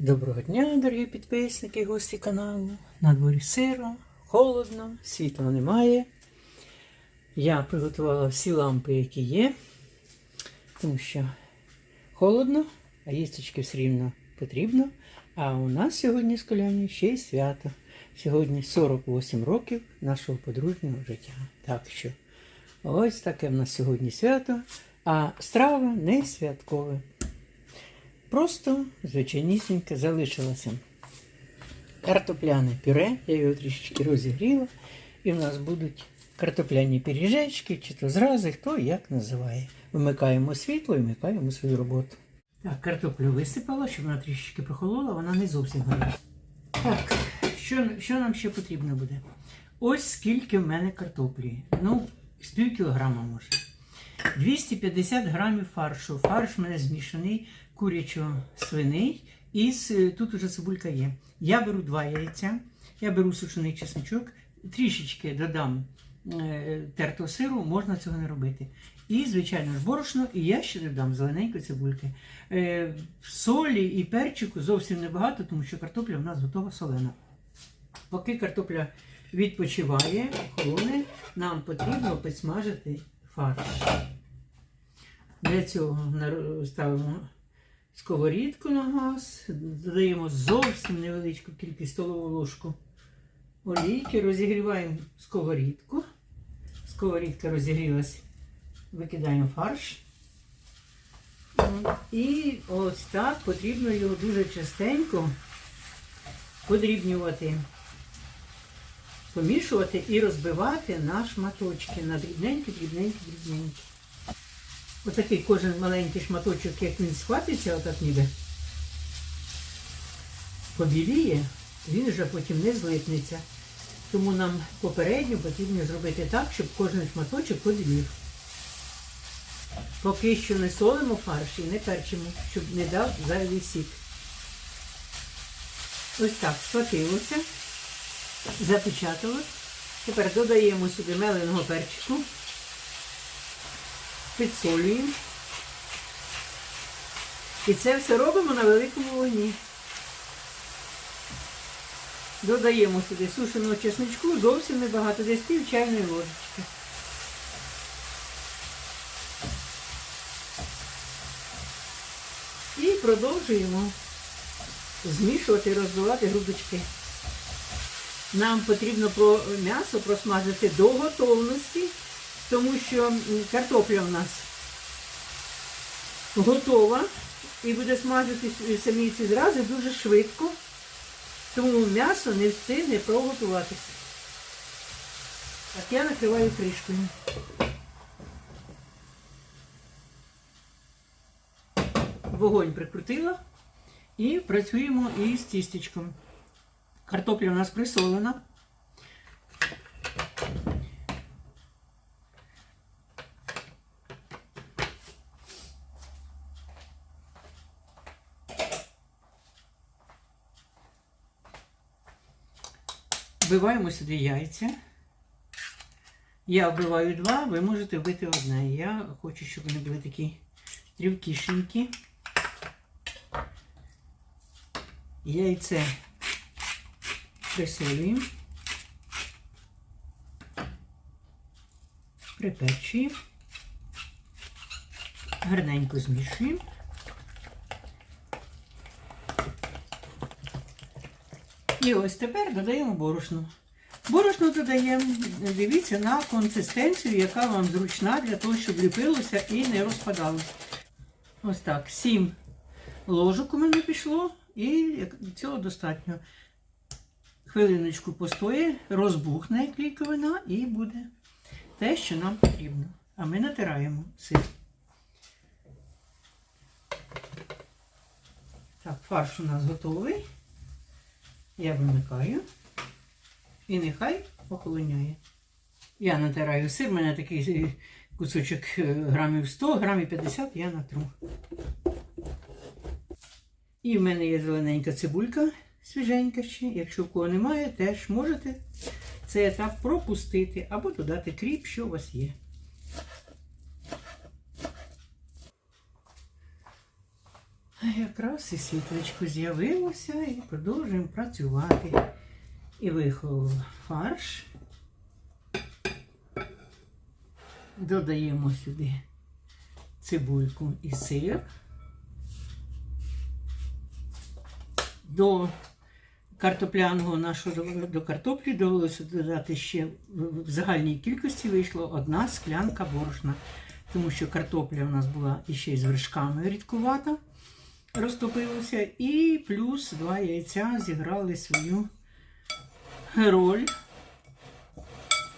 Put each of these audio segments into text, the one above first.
Доброго дня, дорогі підписники, гості каналу. На дворі сиро, холодно, світла немає. Я приготувала всі лампи, які є, тому що холодно, а їсточки все рівно потрібно. А у нас сьогодні з коляні ще й свято. Сьогодні 48 років нашого подружнього життя. Так що ось таке в нас сьогодні свято, а страва не святкове. Просто звичайнісіньке залишилося. Картопляне пюре, я його трішечки розігріла. І в нас будуть картопляні пиріжечки, чи то зрази, хто як називає. Вмикаємо світло і вмикаємо свою роботу. Так, картоплю висипала, щоб вона трішечки прохолола, вона не зовсім горить. Так, що, що нам ще потрібно буде? Ось скільки в мене картоплі. Ну, з кілограма може. 250 грамів фаршу. Фарш в мене змішаний курячо-свиний. І тут уже цибулька є. Я беру два яйця, я беру сушений чесночок, трішечки додам е, тертого сиру, можна цього не робити. І, звичайно ж, борошно, і я ще додам зелененької цибульки. Е, солі і перчику зовсім небагато, тому що картопля в нас готова солена. Поки картопля відпочиває, холоне, нам потрібно підсмажити фарш. Для цього ставимо сковорідку на газ, додаємо зовсім невеличку кількість столову ложку олійки, розігріваємо сковорідку. Сковорідка розігрілась, викидаємо фарш. І ось так потрібно його дуже частенько подрібнювати, помішувати і розбивати на шматочки, на дрібненькі, дрібненькі, дрібненькі. Отакий кожен маленький шматочок, як він схватиться, отак ніби побіліє, він вже потім не злипнеться. Тому нам попередньо потрібно зробити так, щоб кожен шматочок побілів. Поки що не солимо фарш і не перчимо, щоб не дав зайвий сік. Ось так схватилося, запечатало. Тепер додаємо сюди меленого перчику підсолюємо. І це все робимо на великому вогні. Додаємо сюди сушеного чесночку, зовсім небагато, десь пів чайної ложечки. І продовжуємо змішувати і розбивати грудочки. Нам потрібно м'ясо просмажити до готовності, тому що картопля у нас готова і буде смажитись самі ці зрази дуже швидко, тому м'ясо не встигне приготуватися. Так, я накриваю кришкою. Вогонь прикрутила і працюємо із тістечком. Картопля у нас присолена. Вбиваємо сюди яйця. Я вбиваю два, ви можете вбити одне. Я хочу, щоб вони були такі трівкішенькі. Яйце присолюємо. Припечуємо. Гарненько змішуємо. І ось тепер додаємо борошно. Борошно додаємо, дивіться, на консистенцію, яка вам зручна для того, щоб ліпилося і не розпадалося. Ось так, 7 ложок у мене пішло, і цього достатньо. Хвилиночку постоє, розбухне клейковина і буде те, що нам потрібно. А ми натираємо сир. Так, фарш у нас готовий. Я вимикаю. І нехай охолоняє. Я натираю сир, у мене такий е, кусочок е, грамів 100, грамів 50 я натру. І в мене є зелененька цибулька свіженька ще. Якщо в кого немає, теж можете цей етап пропустити або додати кріп, що у вас є. А Яка якраз і світлечко з'явилося і продовжуємо працювати. І виховав фарш. Додаємо сюди цибульку і сир. До картопляного нашого до картоплі довелося додати ще в загальній кількості вийшло одна склянка борошна, тому що картопля у нас була іще з вершками рідкувата, розтопилася, і плюс два яйця зіграли свою роль,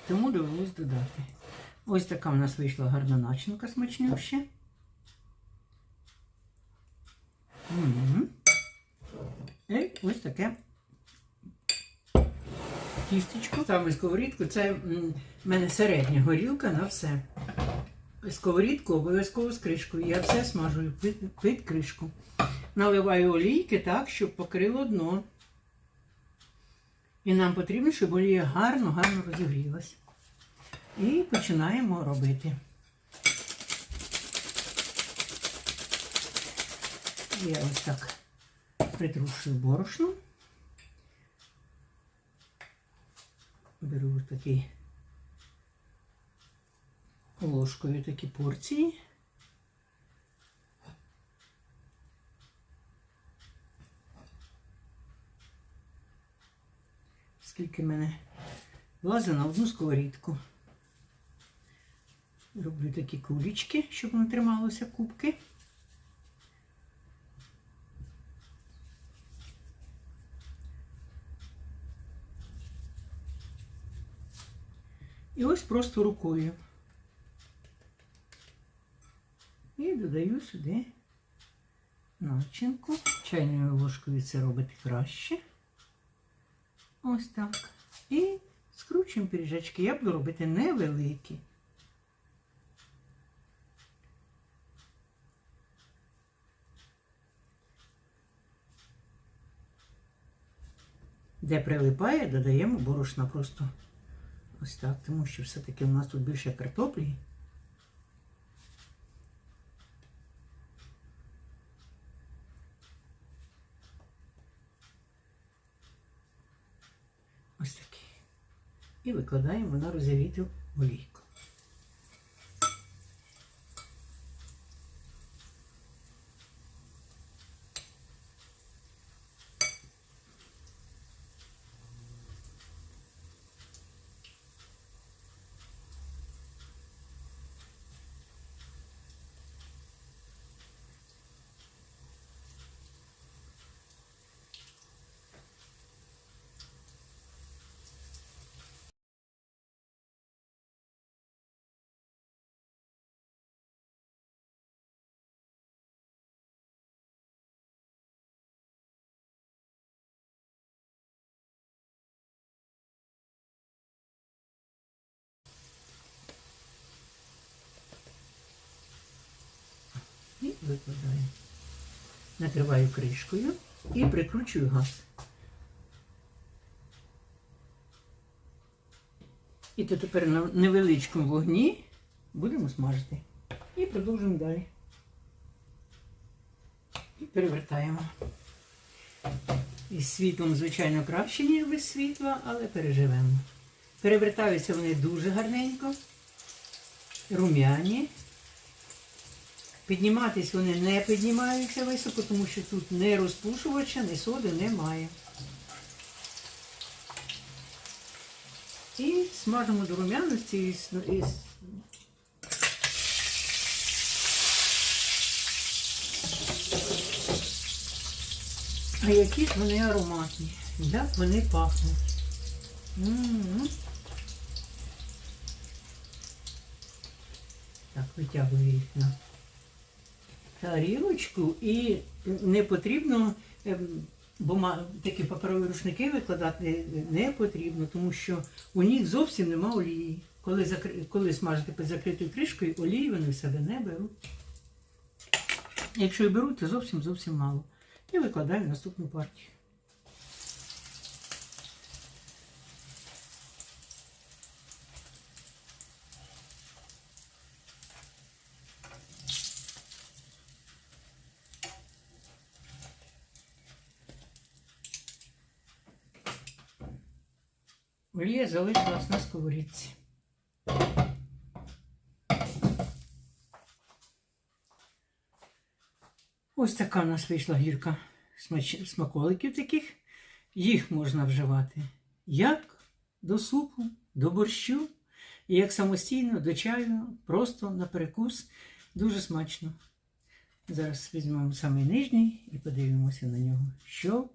тому довелось додати. Ось така в нас вийшла гарна начинка смачнюща. І ось таке тістечко. Саме сковорідку це в мене середня горілка на все. Сковорідку обов'язково з кришкою. Я все смажую під, під кришку. Наливаю олійки так, щоб покрило дно. І нам потрібно, щоб олія гарно-гарно розігрілась. І починаємо робити. Я ось так притрушую борошно. Беру ось такий ложкою такі порції. Скільки мене влазить на одну сковорідку. Роблю такі кулічки, щоб не трималося кубки. І ось просто рукою. І додаю сюди начинку. Чайною ложкою це робити краще. Ось так. І скручуємо пиріжечки. Я буду робити невеликі. Де прилипає, додаємо борошна просто ось так, тому що все-таки у нас тут більше картоплі. Ось такий. І викладаємо на розігріту олійку. І викладаю. Накриваю кришкою і прикручую газ. І то тепер на невеличкому вогні будемо смажити. І продовжуємо далі. І перевертаємо. Із світлом, звичайно, краще, ніж без світла, але переживемо. Перевертаються вони дуже гарненько, рум'яні. Підніматись вони не піднімаються високо, тому що тут не розпушувача, ні соди немає. І смажимо до рум'яності із, із А які ж вони ароматні, як вони пахнуть. М-м-м. Так, витягую їх на тарілочку і не потрібно ем, бума, такі паперові рушники викладати не потрібно, тому що у них зовсім нема олії. Коли, закр... Коли смажити під закритою кришкою, олії вони в себе не беруть. Якщо і беруть, то зовсім зовсім мало. І викладаю наступну партію. Олія залишилась на сковорідці. Ось така в нас вийшла гірка смаколиків таких. Їх можна вживати як до супу, до борщу, і як самостійно до чаю, просто на перекус. Дуже смачно. Зараз візьмемо самий нижній і подивимося на нього, що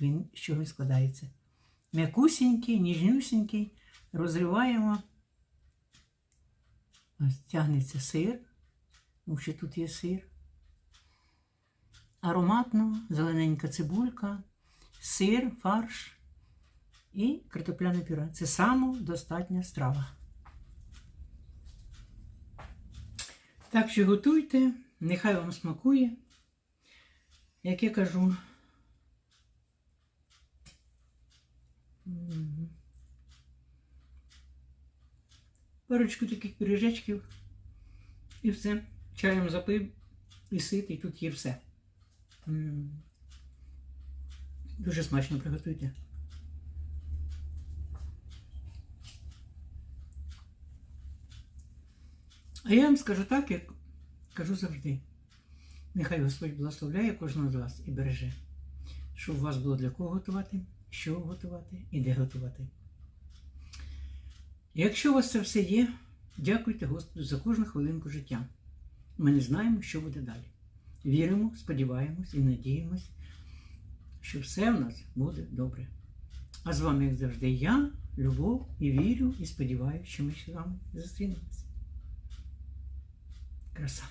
він, чого він складається. М'якусінький, ніжнюсінький, розриваємо. Ось тягнеться сир, тому що тут є сир. Ароматно, зелененька цибулька, сир, фарш і картопляне пюре. Це самодостатня страва. Так що готуйте, нехай вам смакує. Як я кажу, парочку таких пиріжечків і все. Чаєм запив і ситий, тут є все. Дуже смачно приготуйте. А я вам скажу так, як кажу завжди. Нехай Господь благословляє кожного з вас і береже, щоб у вас було для кого готувати, що готувати і де готувати. Якщо у вас це все є, дякуйте Господу за кожну хвилинку життя. Ми не знаємо, що буде далі. Віримо, сподіваємось і надіємось, що все в нас буде добре. А з вами, як завжди, я, Любов, і вірю, і сподіваюся, що ми з вами зустрінемося. Краса.